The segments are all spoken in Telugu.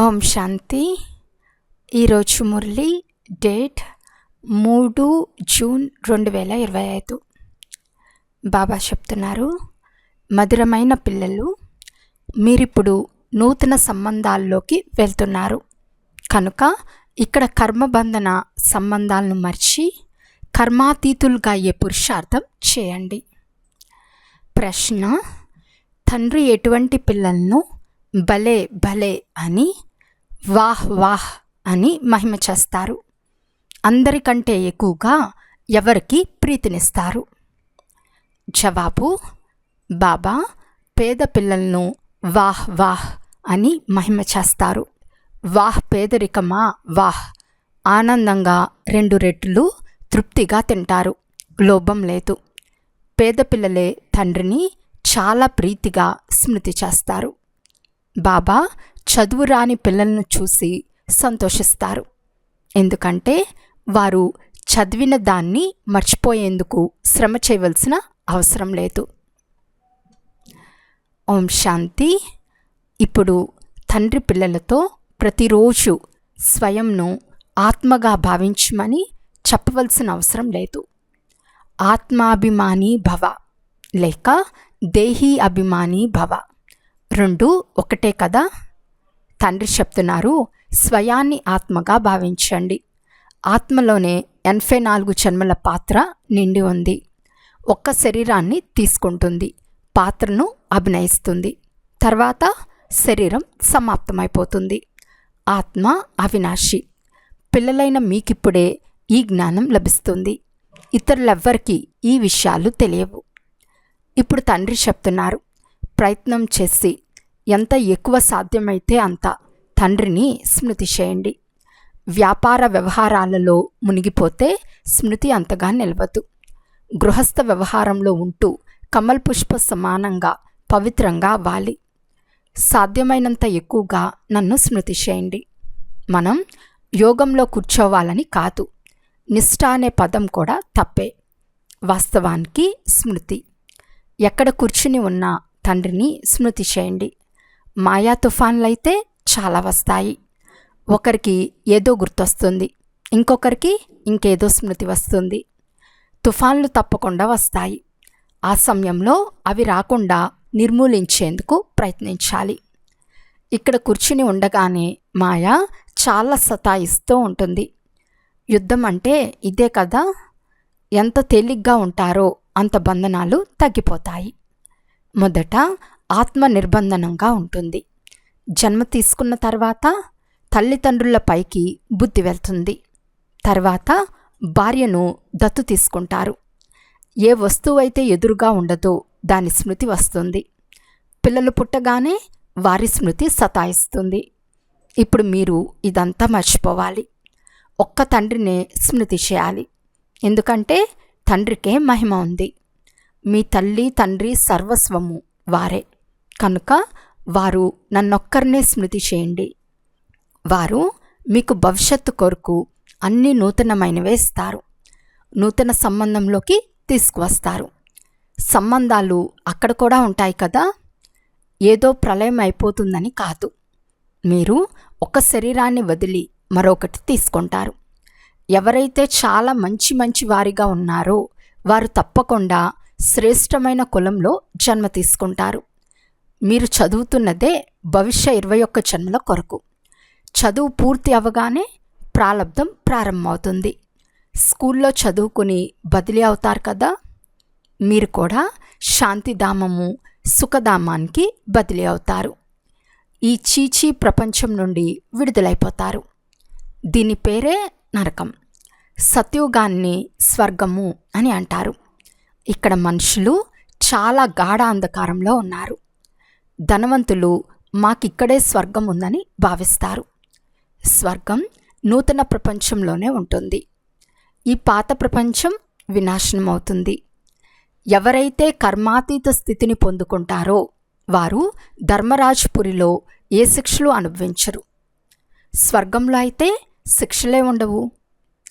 ఓం శాంతి. ఈరోజు మురళి డేట్ మూడు జూన్ రెండు వేల ఇరవై ఐదు. బాబా చెప్తున్నారు మధురమైన పిల్లలు మీరిప్పుడు నూతన సంబంధాల్లోకి వెళ్తున్నారు. కనుక ఇక్కడ కర్మబంధన సంబంధాలను మర్చి కర్మాతీతులుగా అయ్యే పురుషార్థం చేయండి. ప్రశ్న తండ్రి ఎటువంటి పిల్లలను భలే భలే అని వాహ్ వాహ్ అని మహిమ చేస్తారు. అందరికంటే ఎక్కువగా ఎవరికి ప్రీతినిస్తారు? జవాబు బాబా పేద పిల్లలను వాహ్ వాహ్ అని మహిమ చేస్తారు. వాహ్ పేదరికమా? వాహ్. ఆనందంగా రెండు రెట్లు తృప్తిగా తింటారు. లోభం లేదు. పేద పిల్లలే తండ్రిని చాలా ప్రీతిగా స్మృతి చేస్తారు. బాబా చదువు రాని పిల్లలను చూసి సంతోషిస్తారు. ఎందుకంటే వారు చదివిన దాన్ని మర్చిపోయేందుకు శ్రమ చేయవలసిన అవసరం లేదు. ఓం శాంతి. ఇప్పుడు తండ్రి పిల్లలతో ప్రతిరోజు స్వయంను ఆత్మగా భావించమని చెప్పవలసిన అవసరం లేదు. ఆత్మాభిమాని భవ లేక దేహీ అభిమాని భవ. రెండు ఒకటే కదా? తండ్రి చెప్తున్నారు స్వయాన్ని ఆత్మగా భావించండి. ఆత్మలోనే ఎనభై నాలుగు జన్మల పాత్ర నిండి ఉంది. ఒక్క శరీరాన్ని తీసుకుంటుంది పాత్రను అభినయిస్తుంది. తర్వాత శరీరం సమాప్తమైపోతుంది. ఆత్మ అవినాశి. పిల్లలైన మీకిప్పుడే ఈ జ్ఞానం లభిస్తుంది. ఇతరులెవ్వరికీ ఈ విషయాలు తెలియవు. ఇప్పుడు తండ్రి చెప్తున్నారు ప్రయత్నం చేసి ఎంత ఎక్కువ సాధ్యమైతే అంత తండ్రిని స్మృతి చేయండి. వ్యాపార వ్యవహారాలలో మునిగిపోతే స్మృతి అంతగా నిలవదు. గృహస్థ వ్యవహారంలో ఉంటూ కమల్ పుష్ప సమానంగా పవిత్రంగా వాలి. సాధ్యమైనంత ఎక్కువగా నన్ను స్మృతి చేయండి. మనం యోగంలో కూర్చోవాలని కాదు. నిష్ఠ అనే పదం కూడా తప్పే. వాస్తవానికి స్మృతి. ఎక్కడ కూర్చుని ఉన్న తండ్రిని స్మృతి చేయండి. మాయా తుఫాన్లైతే చాలా వస్తాయి. ఒకరికి ఏదో గుర్తొస్తుంది ఇంకొకరికి ఇంకేదో స్మృతి వస్తుంది. తుఫాన్లు తప్పకుండా వస్తాయి. ఆ సమయంలో అవి రాకుండా నిర్మూలించేందుకు ప్రయత్నించాలి. ఇక్కడ కూర్చుని ఉండగానే మాయ చాలా సతాయిస్తూ ఉంటుంది. యుద్ధం అంటే ఇదే కదా? ఎంత తేలిగ్గా ఉంటారో అంత బంధనాలు తగ్గిపోతాయి. మొదట ఆత్మ నిర్బంధనంగా ఉంటుంది. జన్మ తీసుకున్న తర్వాత తల్లిదండ్రుల పైకి బుద్ధి వెళ్తుంది. తర్వాత భార్యను దత్తు తీసుకుంటారు. ఏ వస్తువు అయితే ఎదురుగా ఉండదో దాని స్మృతి వస్తుంది. పిల్లలు పుట్టగానే వారి స్మృతి సతాయిస్తుంది. ఇప్పుడు మీరు ఇదంతా మర్చిపోవాలి. ఒక్క తండ్రినే స్మృతి చేయాలి. ఎందుకంటే తండ్రికే మహిమ ఉంది. మీ తల్లి తండ్రి సర్వస్వము వారే. కనుక వారు నన్నొక్కరినే స్మృతి చేయండి. వారు మీకు భవిష్యత్తు కొరకు అన్ని నూతనమైనవే ఇస్తారు. నూతన సంబంధంలోకి తీసుకువస్తారు. సంబంధాలు అక్కడ కూడా ఉంటాయి కదా? ఏదో ప్రళయం అయిపోతుందని కాదు. మీరు ఒక శరీరాన్ని వదిలి మరొకటి తీసుకుంటారు. ఎవరైతే చాలా మంచి మంచి వారిగా ఉన్నారో వారు తప్పకుండా శ్రేష్టమైన కులంలో జన్మ తీసుకుంటారు. మీరు చదువుతున్నదే భవిష్య ఇరవై ఒక్క జన్మల కొరకు. చదువు పూర్తి అవగానే ప్రారంధం ప్రారంభమవుతుంది. స్కూల్లో చదువుకుని బదిలీ అవుతారు కదా? మీరు కూడా శాంతిధామము సుఖధామానికి బదిలీ అవుతారు. ఈ చీచీ ప్రపంచం నుండి విడుదలైపోతారు. దీని పేరే నరకం. సత్యుగాన్ని స్వర్గము అని అంటారు. ఇక్కడ మనుషులు చాలా గాఢ అంధకారంలో ఉన్నారు. ధనవంతులు మాకిక్కడే స్వర్గం ఉందని భావిస్తారు. స్వర్గం నూతన ప్రపంచంలోనే ఉంటుంది. ఈ పాత ప్రపంచం వినాశనం అవుతుంది ఎవరైతే కర్మాతీత స్థితిని పొందుకుంటారో వారు ధర్మరాజపురిలో ఏ శిక్షలు అనుభవించరు. స్వర్గంలో అయితే శిక్షలే ఉండవు.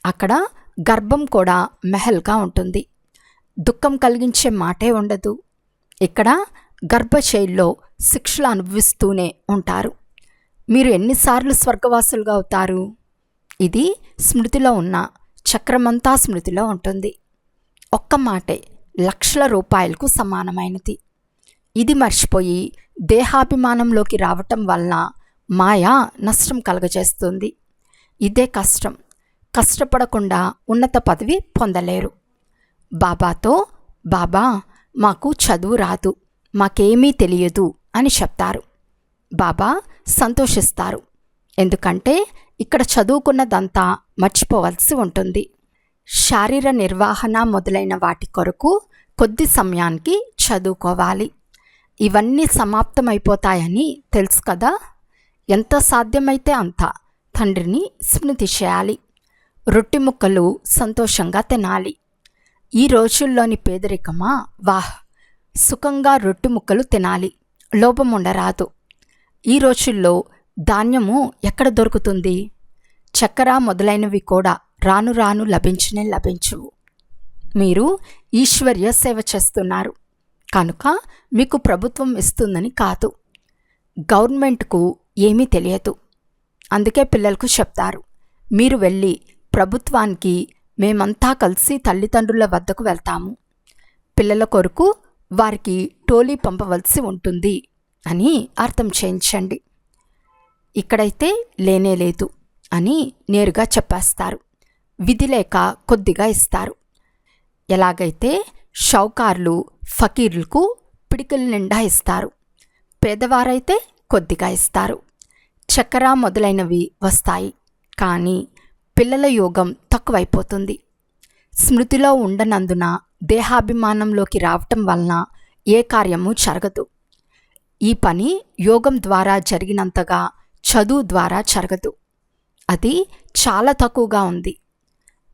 అక్కడ గర్భం కూడా మెహల్గా ఉంటుంది. దుఃఖం కలిగించే మాటే ఉండదు. ఇక్కడ గర్భశైలిలో శిక్షలు అనుభవిస్తూనే ఉంటారు. మీరు ఎన్నిసార్లు స్వర్గవాసులుగా అవుతారు? ఇది స్మృతిలో ఉన్న చక్రమంతా స్మృతిలో ఉంటుంది. ఒక్క మాటే లక్షల రూపాయలకు సమానమైనది. ఇది మర్చిపోయి దేహాభిమానంలోకి రావటం వల్ల మాయ నష్టం కలగజేస్తుంది. ఇదే కష్టం. కష్టపడకుండా ఉన్నత పదవి పొందలేరు. బాబాతో బాబా మాకు చదువు రాదు. మాకేమీ తెలియదు అని చెప్తారు. బాబా సంతోషిస్తారు. ఎందుకంటే ఇక్కడ చదువుకున్నదంతా మర్చిపోవలసి ఉంటుంది. శారీర నిర్వహణ మొదలైన వాటి కొరకు కొద్ది సమయానికి చదువుకోవాలి. ఇవన్నీ సమాప్తమైపోతాయని తెలుసు కదా? ఎంత సాధ్యమైతే అంత తండ్రిని స్మృతి చేయాలి. రొట్టె ముక్కలు సంతోషంగా తినాలి. ఈ రోజుల్లోని పేదరికమా? వాహ్! సుఖంగా రొట్టె ముక్కలు తినాలి. లోపం ఉండరాదు ఈ రోజుల్లో ధాన్యము ఎక్కడ దొరుకుతుంది? చక్కెర మొదలైనవి కూడా రాను రాను లభించనే లభించవు. మీరు ఈశ్వర్య సేవ చేస్తున్నారు. కనుక మీకు ప్రభుత్వం ఇస్తుందని కాదు. గవర్నమెంట్కు ఏమీ తెలియదు. అందుకే పిల్లలకు చెప్తారు. మీరు వెళ్ళి ప్రభుత్వానికి మేమంతా కలిసి తల్లిదండ్రుల వద్దకు వెళ్తాము. పిల్లల కొరకు వారికి టోలీ పంపవలసి ఉంటుంది అని అర్థం చేయించండి. ఇక్కడైతే లేనే లేదు అని నేరుగా చెప్పేస్తారు. విధి లేక కొద్దిగా ఇస్తారు. ఎలాగైతే షౌకార్లు ఫకీర్లకు పిడికిల నిండా ఇస్తారు. పేదవారైతే కొద్దిగా ఇస్తారు. చక్కెర మొదలైనవి వస్తాయి. కానీ పిల్లల యోగం తక్కువైపోతుంది. స్మృతిలో ఉండనందున దేహాభిమానంలోకి రావటం వలన ఏ కార్యము జరగదు. ఈ పని యోగం ద్వారా జరిగినంతగా చదువు ద్వారా జరగదు. అది చాలా తక్కువగా ఉంది.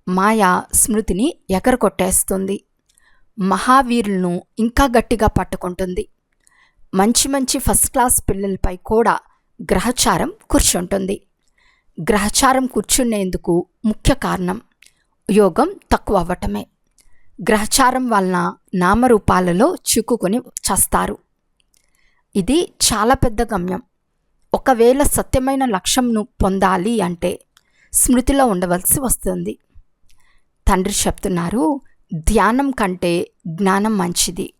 మాయ స్మృతిని ఎగరగొట్టేస్తుంది. మహావీరులను ఇంకా గట్టిగా పట్టుకుంటుంది. మంచి మంచి ఫస్ట్ క్లాస్ పిల్లలపై కూడా గ్రహచారం కూర్చుంటుంది. గ్రహచారం కూర్చునేందుకు ముఖ్య కారణం యోగం తక్కువ అవ్వటమే గ్రహచారం వలన నామరూపాలలో చిక్కుకొని చస్తారు. ఇది చాలా పెద్ద గమ్యం. ఒకవేళ సత్యమైన లక్ష్యంను పొందాలి అంటే స్మృతిలో ఉండవలసి వస్తుంది. తండ్రి చెప్తున్నారు ధ్యానం కంటే జ్ఞానం మంచిది.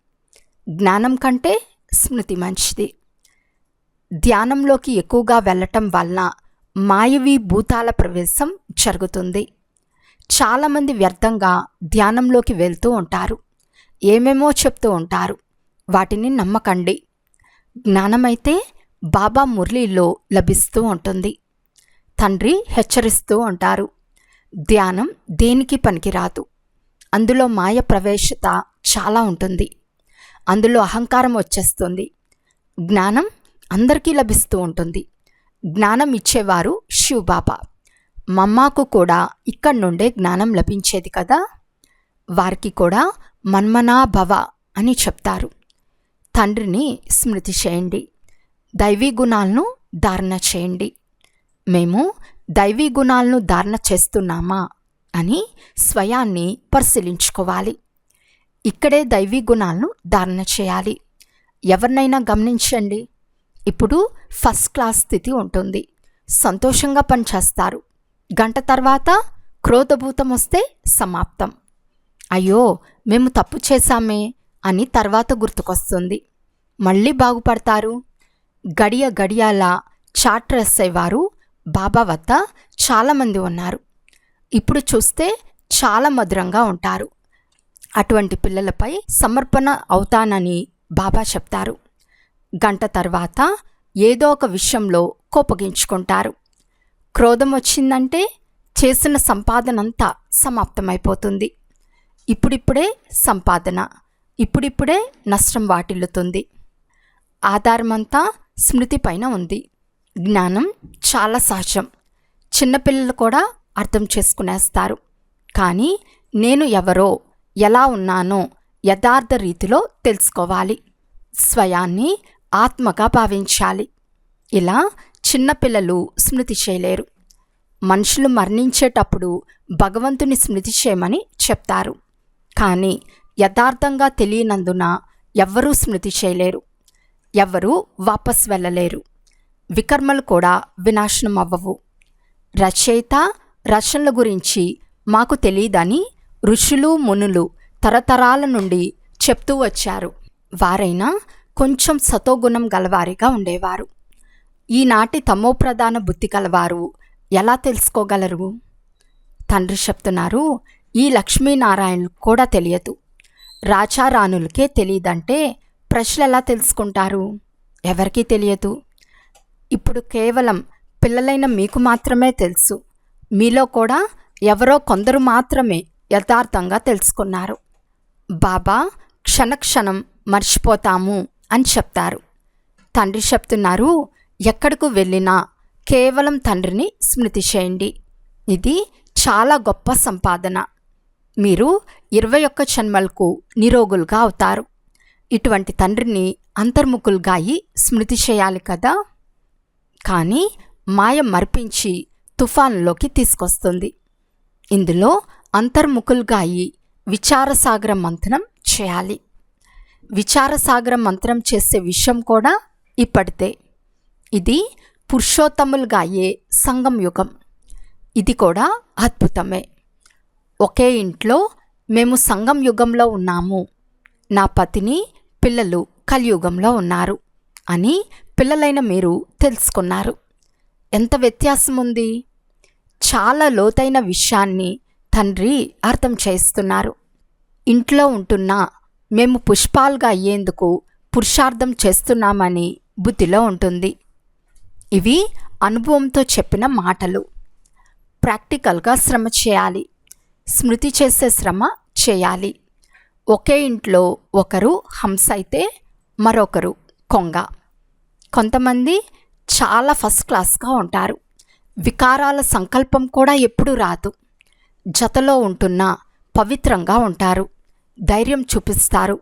జ్ఞానం కంటే స్మృతి మంచిది. ధ్యానంలోకి ఎక్కువగా వెళ్ళటం వలన మాయవి భూతాల ప్రవేశం జరుగుతుంది. చాలామంది వ్యర్థంగా ధ్యానంలోకి వెళ్తూ ఉంటారు. ఏమేమో చెప్తూ ఉంటారు. వాటిని నమ్మకండి. జ్ఞానమైతే బాబా మురళీలో లభిస్తూ ఉంటుంది. తండ్రి హెచ్చరిస్తూ ఉంటారు. ధ్యానం దేనికి పనికిరాదు. అందులో మాయ ప్రవేశత చాలా ఉంటుంది. అందులో అహంకారం వచ్చేస్తుంది. జ్ఞానం అందరికీ లభిస్తూ ఉంటుంది. జ్ఞానం ఇచ్చేవారు శివబాబా. మమ్మాకు కూడా ఇక్కడి నుండే జ్ఞానం లభించేది కదా? వారికి కూడా మన్మనా భవ అని చెప్తారు. తండ్రిని స్మృతి చేయండి. దైవీ గుణాలను ధారణ చేయండి. మేము దైవీ గుణాలను ధారణ చేస్తున్నామా అని స్వయాన్ని పరిశీలించుకోవాలి. ఇక్కడే దైవీ గుణాలను ధారణ చేయాలి. ఎవరినైనా గమనించండి. ఇప్పుడు ఫస్ట్ క్లాస్ స్థితి ఉంటుంది. సంతోషంగా పనిచేస్తారు. గంట తర్వాత క్రోధభూతం వస్తే సమాప్తం. అయ్యో మేము తప్పు చేశామే అని తర్వాత గుర్తుకొస్తుంది. మళ్ళీ బాగుపడతారు. గడియ గడియాల చాట్ రాసేవారు బాబా వద్ద చాలామంది ఉన్నారు. ఇప్పుడు చూస్తే చాలా మధురంగా ఉంటారు. అటువంటి పిల్లలపై సమర్పణ అవుతానని బాబా చెప్తారు. గంట తర్వాత ఏదో ఒక విషయంలో కోపగించుకుంటారు. క్రోధం వచ్చిందంటే చేసిన సంపాదనంతా సమాప్తమైపోతుంది. ఇప్పుడిప్పుడే సంపాదన ఇప్పుడిప్పుడే నష్టం వాటిల్లుతుంది. ఆధారమంతా స్మృతి పైన ఉంది. జ్ఞానం చాలా సహజం చిన్నపిల్లలు కూడా అర్థం చేసుకునేస్తారు. కానీ నేను ఎవరో ఎలా ఉన్నానో యథార్థ రీతిలో తెలుసుకోవాలి. స్వయాన్ని ఆత్మగా భావించాలి. ఇలా చిన్నపిల్లలు స్మృతి చేయలేరు. మనుషులు మరణించేటప్పుడు భగవంతుని స్మృతి చేయమని చెప్తారు. కానీ యథార్థంగా తెలియనందున ఎవ్వరూ స్మృతి చేయలేరు. ఎవ్వరూ వాపస్ వెళ్ళలేరు. వికర్మలు కూడా వినాశనం అవ్వవు. రచయిత రచనల గురించి మాకు తెలియదని ఋషులు మునులు తరతరాల నుండి చెప్తూ వచ్చారు. వారైనా కొంచెం సతోగుణం గలవారిగా ఉండేవారు. ఈనాటి తమోప్రధాన బుద్ధి గలవారు ఎలా తెలుసుకోగలరు? తండ్రి చెప్తున్నారు ఈ లక్ష్మీనారాయణకు కూడా తెలియదు. రాచారాణులకే తెలియదంటే ప్రజలు ఎలా తెలుసుకుంటారు? ఎవరికీ తెలియదు. ఇప్పుడు కేవలం పిల్లలైన మీకు మాత్రమే తెలుసు. మీలో కూడా ఎవరో కొందరు మాత్రమే యథార్థంగా తెలుసుకున్నారు. బాబా క్షణక్షణం మర్చిపోతాము అని చెప్తారు. తండ్రి చెప్తున్నారు ఎక్కడకు వెళ్ళినా కేవలం తండ్రిని స్మృతి చేయండి ఇది చాలా గొప్ప సంపాదన. మీరు ఇరవై ఒక్క జన్మలకు నిరోగులుగా అవుతారు. ఇటువంటి తండ్రిని అంతర్ముఖులుగా అయి స్మృతి చేయాలి కదా? కానీ మాయ మర్పించి తుఫాన్లోకి తీసుకొస్తుంది. ఇందులో అంతర్ముఖులుగా అయి విచారసాగర మంథనం చేయాలి. విచారసాగర మంత్రం చేసే విషయం కూడా ఇప్పటిదే ఇది పురుషోత్తములుగా అయ్యే సంగం యుగం. ఇది కూడా అద్భుతమే. ఒకే ఇంట్లో మేము సంగం యుగంలో ఉన్నాము. నా పతిని పిల్లలు కలియుగంలో ఉన్నారు అని పిల్లలైన మీరు తెలుసుకున్నారు. ఎంత వ్యత్యాసం ఉంది చాలా లోతైన విషయాన్ని తండ్రి అర్థం చేస్తున్నారు. ఇంట్లో ఉంటున్న మేము పుష్పాలుగా అయ్యేందుకు పురుషార్థం చేస్తున్నామని బుద్ధిలో ఉంటుంది. ఇవి అనుభవంతో చెప్పిన మాటలు. ప్రాక్టికల్గా శ్రమ చేయాలి. స్మృతి చేసే శ్రమ చేయాలి. ఒకే ఇంట్లో ఒకరు హంస అయితే మరొకరు కొంగ. కొంతమంది చాలా ఫస్ట్ క్లాస్గా ఉంటారు. వికారాల సంకల్పం కూడా ఎప్పుడూ రాదు. జతలో ఉంటున్న పవిత్రంగా ఉంటారు. ధైర్యం చూపిస్తారు.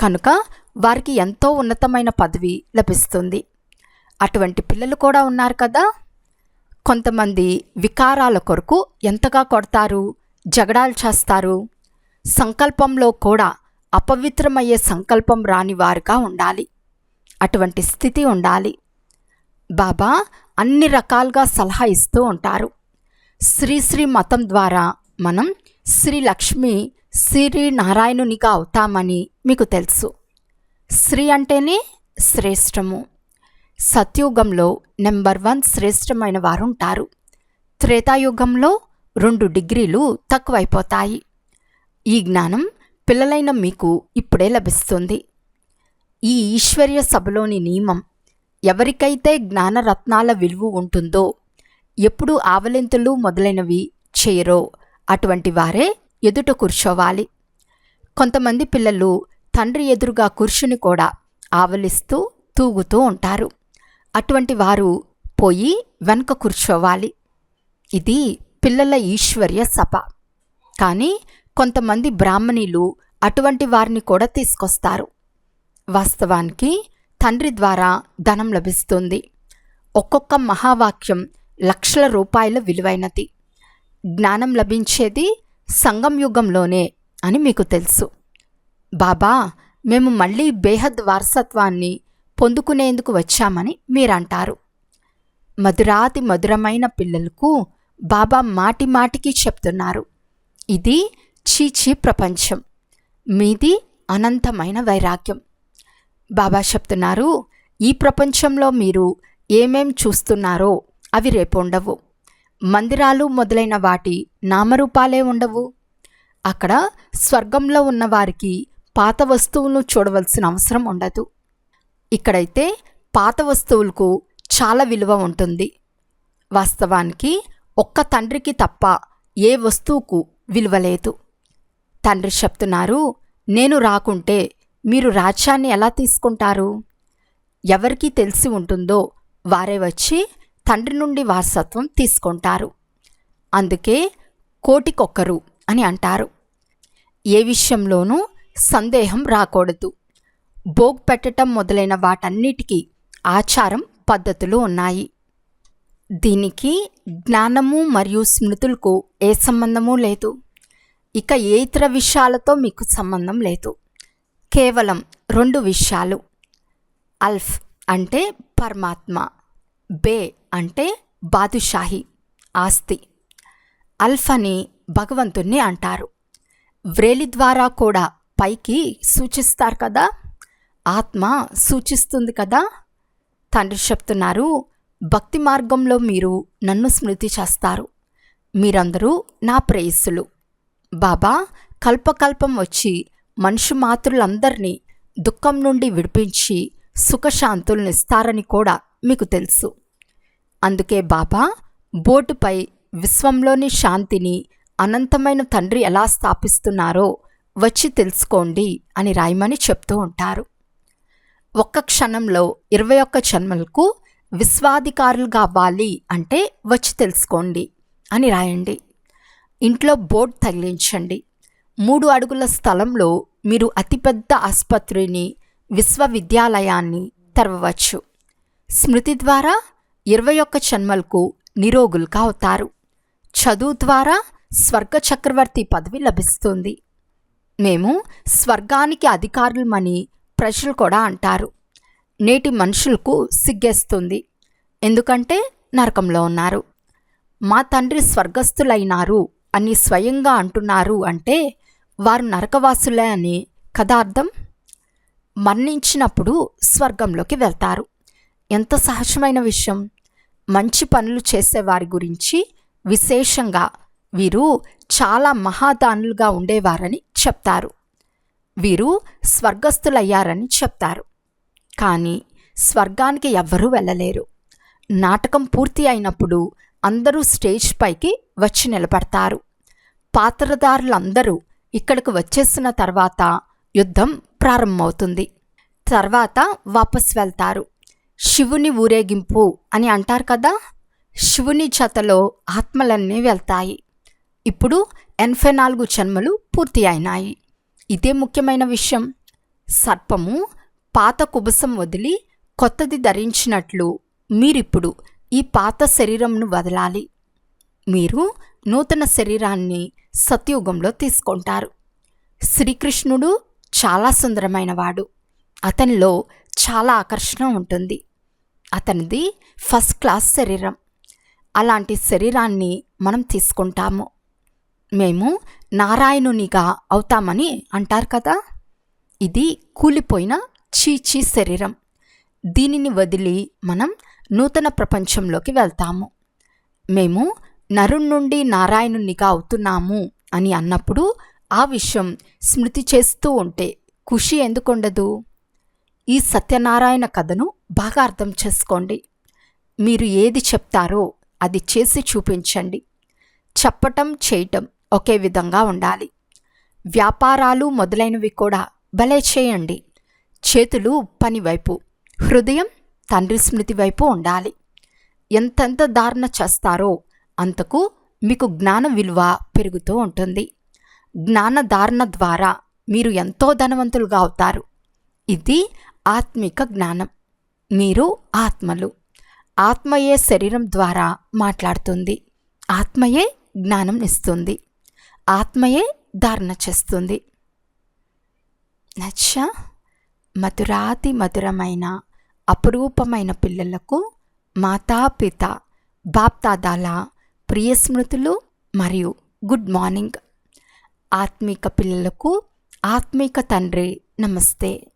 కనుక వారికి ఎంతో ఉన్నతమైన పదవి లభిస్తుంది. అటువంటి పిల్లలు కూడా ఉన్నారు కదా. కొంతమంది వికారాల కొరకు ఎంతగా కొడతారు జగడాలు చేస్తారు. సంకల్పంలో కూడా అపవిత్రమయ్యే సంకల్పం రాని వారుగా ఉండాలి. అటువంటి స్థితి ఉండాలి. బాబా అన్ని రకాలుగా సలహా ఇస్తూ ఉంటారు. శ్రీశ్రీ మతం ద్వారా మనం శ్రీ లక్ష్మి శ్రీ నారాయణునిగా అవుతామని మీకు తెలుసు. శ్రీ అంటేనే శ్రేష్టము. సత్యుగంలో నెంబర్ వన్ శ్రేష్టమైన వారు ఉంటారు త్రేతాయుగంలో రెండు డిగ్రీలు తక్కువైపోతాయి. ఈ జ్ఞానం పిల్లలైన మీకు ఇప్పుడే లభిస్తుంది. ఈ ఈశ్వర్య సభలోని నియమం ఎవరికైతే జ్ఞానరత్నాల విలువ ఉంటుందో ఎప్పుడు ఆవలింతలు మొదలైనవి చేయరో అటువంటి వారే ఎదుట కూర్చోవాలి. కొంతమంది పిల్లలు తండ్రి ఎదురుగా కూర్చుని కూడా ఆవలిస్తూ తూగుతూ ఉంటారు. అటువంటి వారు పోయి వెనక కూర్చోవాలి. ఇది పిల్లల ఈశ్వర్య సభ. కానీ కొంతమంది బ్రాహ్మణీలు అటువంటి వారిని కూడా తీసుకొస్తారు. వాస్తవానికి తండ్రి ద్వారా ధనం లభిస్తుంది. ఒక్కొక్క మహావాక్యం లక్షల రూపాయల విలువైనది. జ్ఞానం లభించేది సంగం యుగంలోనే అని మీకు తెలుసు. బాబా మేము మళ్ళీ బేహద్ వారసత్వాన్ని పొందుకునేందుకు వచ్చామని మీరంటారు. మధురాతి మధురమైన పిల్లలకు బాబా మాటి మాటికి చెప్తున్నారు. ఇది చీచీ ప్రపంచం. మీది అనంతమైన వైరాగ్యం. బాబా చెప్తున్నారు ఈ ప్రపంచంలో మీరు ఏమేం చూస్తున్నారో అవి రేపు ఉండవు మందిరాలు మొదలైన వాటి నామరూపాలే ఉండవు. అక్కడ స్వర్గంలో ఉన్నవారికి పాత వస్తువులను చూడవలసిన అవసరం ఉండదు. ఇక్కడైతే పాత వస్తువులకు చాలా విలువ ఉంటుంది. వాస్తవానికి ఒక్క తండ్రికి తప్ప ఏ వస్తువుకు విలువ లేదు. తండ్రి చెప్తున్నారు నేను రాకుంటే మీరు రాజ్యాన్ని ఎలా తీసుకుంటారు? ఎవరికి తెలిసి ఉంటుందో వారే వచ్చి తండ్రి నుండి వారసత్వం తీసుకుంటారు. అందుకే కోటికొక్కరు అని అంటారు. ఏ విషయంలోనూ సందేహం రాకూడదు. భోగ్ పెట్టడం మొదలైన వాటన్నిటికీ ఆచారం పద్ధతులు ఉన్నాయి. దీనికి జ్ఞానము మరియు స్మృతులకు ఏ సంబంధము లేదు. ఇక ఏ ఇతర విషయాలతో మీకు సంబంధం లేదు. కేవలం రెండు విషయాలు. అల్ఫ్ అంటే పరమాత్మ బే అంటే బాదుషాహి ఆస్తి. అల్ఫని భగవంతుణ్ణి అంటారు. వ్రేలి ద్వారా కూడా పైకి సూచిస్తారు కదా? ఆత్మ సూచిస్తుంది కదా? తండ్రి చెప్తున్నారు భక్తి మార్గంలో మీరు నన్ను స్మృతి చేస్తారు. మీరందరూ నా ప్రేయస్సులు. బాబా కల్పకల్పం వచ్చి మనుషు మాతృలందరినీ దుఃఖం నుండి విడిపించి సుఖశాంతులనిస్తారని కూడా మీకు తెలుసు. అందుకే బాబా బోటుపై విశ్వంలోని శాంతిని అనంతమైన తండ్రి ఎలా స్థాపిస్తున్నారో వచ్చి తెలుసుకోండి అని రాయమని చెప్తూ ఉంటారు. ఒక్క క్షణంలో ఇరవై ఒక్క జన్మలకు విశ్వాధికారులు కావాలి అంటే వచ్చి తెలుసుకోండి అని రాయండి. ఇంట్లో బోర్డు తగిలించండి. మూడు అడుగుల స్థలంలో మీరు అతిపెద్ద ఆసుపత్రిని విశ్వవిద్యాలయాన్ని తెరవవచ్చు. స్మృతి ద్వారా ఇరవై ఒక్క జన్మలకు నిరోగులుగా అవుతారు. చదువు ద్వారా స్వర్గ చక్రవర్తి పదవి లభిస్తుంది. మేము స్వర్గానికి అధికారులమని ప్రజలు కూడా అంటారు. నేటి మనుషులకు సిగ్గేస్తుంది. ఎందుకంటే నరకంలో ఉన్నారు. మా తండ్రి స్వర్గస్థులైనారు అని స్వయంగా అంటున్నారు అంటే వారు నరకవాసులే అని కదా అర్థం మరణించినప్పుడు స్వర్గంలోకి వెళ్తారు. ఎంత సహజమైన విషయం. మంచి పనులు చేసేవారి గురించి విశేషంగా వీరు చాలా మహాదానులుగా ఉండేవారని చెప్తారు. వీరు స్వర్గస్థులయ్యారని చెప్తారు. కానీ స్వర్గానికి ఎవ్వరూ వెళ్ళలేరు. నాటకం పూర్తి అయినప్పుడు అందరూ స్టేజ్ పైకి వచ్చి నిలబడతారు. పాత్రదారులందరూ ఇక్కడికి వచ్చేసిన తర్వాత యుద్ధం ప్రారంభమవుతుంది. తర్వాత వాపస్ వెళ్తారు. శివుని ఊరేగింపు అని అంటారు కదా? శివుని జతలో ఆత్మలన్నీ వెళ్తాయి. ఇప్పుడు ఎనభై నాలుగు జన్మలు పూర్తి అయినాయి. ఇదే ముఖ్యమైన విషయం. సర్పము పాత కుబసం వదిలి కొత్తది ధరించినట్లు మీరిప్పుడు ఈ పాత శరీరంను వదలాలి. మీరు నూతన శరీరాన్ని సత్యుగంలో తీసుకుంటారు. శ్రీకృష్ణుడు చాలా సుందరమైనవాడు. అతనిలో చాలా ఆకర్షణ ఉంటుంది. అతనిది ఫస్ట్ క్లాస్ శరీరం. అలాంటి శరీరాన్ని మనం తీసుకుంటాము. మేము నారాయణునిగా అవుతామని అంటారు కదా? ఇది కూలిపోయిన చీచీ శరీరం. దీనిని వదిలి మనం నూతన ప్రపంచంలోకి వెళ్తాము. మేము నరుణ్ నుండి నారాయణునిగా అవుతున్నాము అని అన్నప్పుడు ఆ విషయం స్మృతి చేస్తూ ఉంటే ఖుషి ఎందుకుండదు? ఈ సత్యనారాయణ కథను బాగా అర్థం చేసుకోండి. మీరు ఏది చెప్తారో అది చేసి చూపించండి. చెప్పటం చేయటం ఒకే విధంగా ఉండాలి. వ్యాపారాలు మొదలైనవి కూడా భలే చేయండి. చేతులు పని వైపు హృదయం తండ్రి స్మృతి వైపు ఉండాలి. ఎంతెంత ధారణ చేస్తారో అంతకు మీకు జ్ఞాన విలువ పెరుగుతూ ఉంటుంది. జ్ఞాన ధారణ ద్వారా మీరు ఎంతో ధనవంతులుగా అవుతారు. ఇది ఆత్మిక జ్ఞానం. మీరు ఆత్మలు. ఆత్మయే శరీరం ద్వారా మాట్లాడుతుంది. ఆత్మయే జ్ఞానం ఇస్తుంది. ఆత్మయే ధారణ చేస్తుంది. నచ్చ మధురాతి మధురమైన అపురూపమైన పిల్లలకు మాతాపిత బాప్తాదాల ప్రియ స్మృతులు మరియు గుడ్ మార్నింగ్. ఆత్మిక పిల్లలకు ఆత్మిక తండ్రి నమస్తే.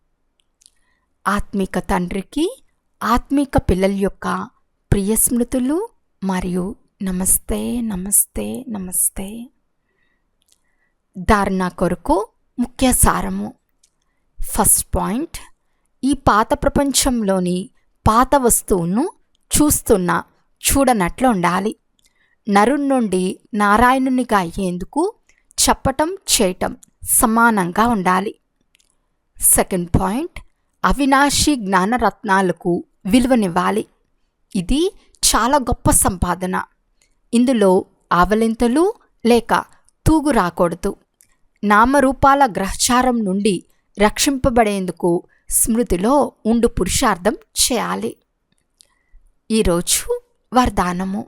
ఆత్మిక తండ్రికి ఆత్మిక పిల్లల యొక్క ప్రియ స్మృతులు మరియు నమస్తే నమస్తే నమస్తే. ధారణ కొరకు ముఖ్య సారము. ఫస్ట్ పాయింట్ ఈ పాత ప్రపంచంలోని పాత వస్తువును చూస్తున్న చూడనట్లు ఉండాలి. నరుణ్ నుండి నారాయణునిగా అయ్యేందుకు చెప్పటం చేయటం సమానంగా ఉండాలి. Second point Avinashi జ్ఞానరత్నాలకు విలువనివ్వాలి. ఇది చాలా గొప్ప సంపాదన. ఇందులో ఆవలింతలు లేక తూగు రాకూడదు. నామరూపాల గ్రహచారం నుండి రక్షింపబడేందుకు స్మృతిలో ఉండు పురుషార్థం చేయాలి. ఈరోజు వరదానము.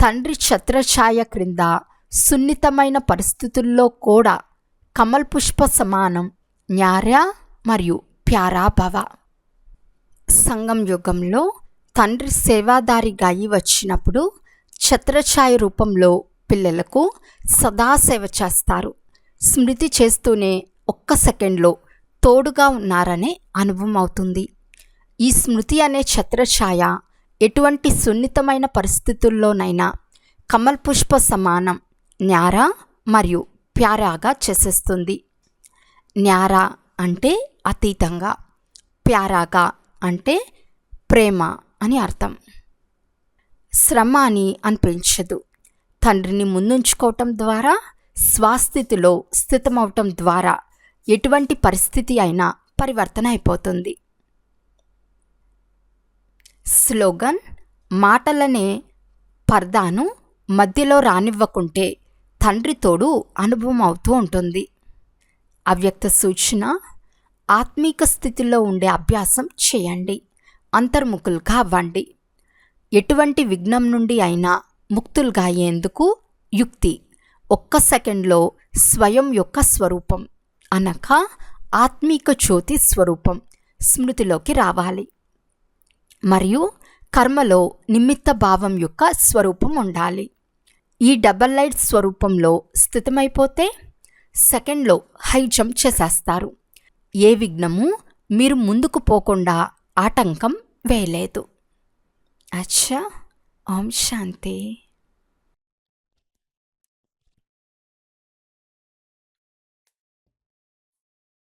తండ్రి ఛత్రఛాయ క్రింద సున్నితమైన పరిస్థితుల్లో కూడా కమల్ పుష్ప సమానం న్యార్య మరియు ప్యారాభవ. సంగం యుగంలో తండ్రి సేవాదారిగా అయి వచ్చినప్పుడు ఛత్రఛాయ రూపంలో పిల్లలకు సదా సేవ చేస్తారు. స్మృతి చేస్తూనే ఒక్క సెకండ్లో తోడుగా ఉన్నారనే అనుభవం అవుతుంది. ఈ స్మృతి అనే ఛత్రఛాయ ఎటువంటి సున్నితమైన పరిస్థితుల్లోనైనా కమల్ పుష్ప సమానం న్యారా మరియు ప్యారాగా చేసేస్తుంది. న్యారా అంటే అతీతంగా ప్యారాగా అంటే ప్రేమ అని అర్థం. శ్రమ అని అనిపించదు. తండ్రిని ముందుంచుకోవటం ద్వారా స్వాస్థితిలో స్థితమవటం ద్వారా ఎటువంటి పరిస్థితి అయినా పరివర్తన అయిపోతుంది. స్లోగన్ మాటలనే పర్దాను మధ్యలో రానివ్వకుంటే తండ్రి తోడు అనుభవం అవుతూ ఉంటుంది. అవ్యక్త సూచన ఆత్మీక స్థితిలో ఉండే అభ్యాసం చేయండి అంతర్ముఖులుగా అవ్వండి. ఎటువంటి విఘ్నం నుండి అయినా ముక్తులుగా అయ్యేందుకు యుక్తి. ఒక్క సెకండ్లో స్వయం యొక్క స్వరూపం అనగా ఆత్మీక జ్యోతి స్వరూపం స్మృతిలోకి రావాలి. మరియు కర్మలో నిమిత్త భావం యొక్క స్వరూపం ఉండాలి. ఈ డబల్ లైట్ స్వరూపంలో స్థితమైపోతే సెకండ్లో హై జంప్ చేసేస్తారు. ఏ విఘ్నము మీరు ముందుకు పోకుండా ఆటంకం వేయలేదు. అచ్చా ఓం శాంతి.